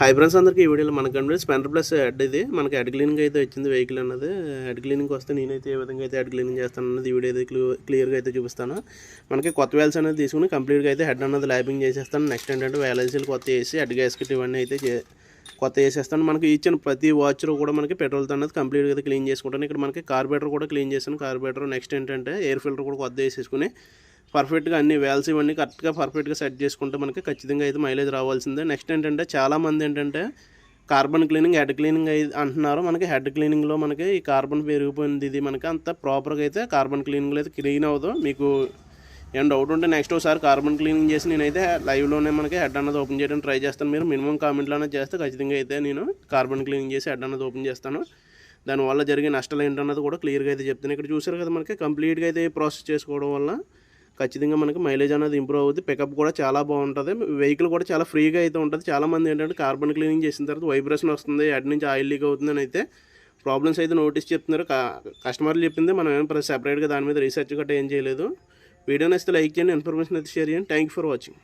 Hi friends అందరికీ ఈ వీడియోలో మనకు కనిపిస్తుంది స్పెండర్ ప్లస్ హెడ్ ఇది. మనకి హెడ్ క్లీనింగ్ అయితే వచ్చింది వెహికల్ అన్నది. హెడ్ క్లీనింగ్ వస్తే నేనైతే ఏ విధంగా అయితే హెడ్ క్లీనింగ్ చేస్తాను అన్నది ఈ వీడియో అయితే క్లియర్గా అయితే చూపిస్తాను. మనకి కొత్త వేల్స్ అనేది తీసుకుని కంప్లీట్గా అయితే హెడ్ అన్నది ల్యాపింగ్ చేసేస్తాను. నెక్స్ట్ ఏంటంటే వేలసీలు కొత్త వేసి హెడ్ గ్యాస్కెట్ ఇవన్నీ అయితే కొత్త వేసేస్తాను. మనకి ఇచ్చిన ప్రతి వాచ్లో కూడా మనకి పెట్రోల్తో అనేది కంప్లీట్గా అయితే క్లీన్ చేసుకుంటాను. ఇక్కడ మనకి కార్బేటర్ కూడా క్లీన్ చేశాను. కార్బేటర్ నెక్స్ట్ ఏంటంటే ఎయిర్ ఫిల్టర్ కూడా కొత్త వేసేసుకుని పర్ఫెక్ట్గా అన్ని వేల్స్ ఇవన్నీ కరెక్ట్గా పర్ఫెక్ట్గా సెట్ చేసుకుంటే మనకి ఖచ్చితంగా అయితే మైలేజ్ రావాల్సిందే. నెక్స్ట్ ఏంటంటే చాలామంది ఏంటంటే కార్బన్ క్లీనింగ్ హెడ్ క్లీనింగ్ అయి అంటున్నారు. మనకి హెడ్ క్లీనింగ్లో మనకి ఈ కార్బన్ పెరిగిపోయింది ఇది మనకి అంత ప్రాపర్గా అయితే కార్బన్ క్లీనింగ్లో అయితే క్లీన్ అవ్వదు. మీకు ఏం డౌట్ ఉంటే నెక్స్ట్ ఒకసారి కార్బన్ క్లీనింగ్ చేసి నేనైతే లైవ్లోనే మనకి హెడ్ అన్నది ఓపెన్ చేయడానికి ట్రై చేస్తాను. మీరు మినిమం కామెంట్లోనే చేస్తే ఖచ్చితంగా అయితే నేను కార్బన్ క్లీనింగ్ చేసి హెడ్ అన్నది ఓపెన్ చేస్తాను. దానివల్ల జరిగే నష్టాలు ఏంటన్నది కూడా క్లియర్గా అయితే చెప్తాను. ఇక్కడ చూసారు కదా మనకి కంప్లీట్గా అయితే ప్రాసెస్ చేసుకోవడం వల్ల ఖచ్చితంగా మనకి మైలేజ్ అనేది ఇంప్రూవ్ అవుతుంది పికప్ కూడా చాలా బాగుంటుంది. వెహికల్ కూడా చాలా ఫ్రీగా అయితే ఉంటుంది. చాలామంది ఏంటంటే కార్బన్ క్లీనింగ్ చేసిన తర్వాత వైబ్రేషన్ వస్తుంది. హెడ్ నుంచి ఆయిల్ లీక్ అవుతుంది అయితే ప్రాబ్లమ్స్ అయితే నోటీస్ చెప్తున్నారు. కస్టమర్లు చెప్పింది మనం ఏం సెపరేట్గా దాని మీద రీసెర్చ్ గట్రా ఏం చేయలేదు. వీడియో నచ్చితే లైక్ చేయండి. ఇన్ఫర్మేషన్ అయితే షేర్ చేయండి. Thank for watching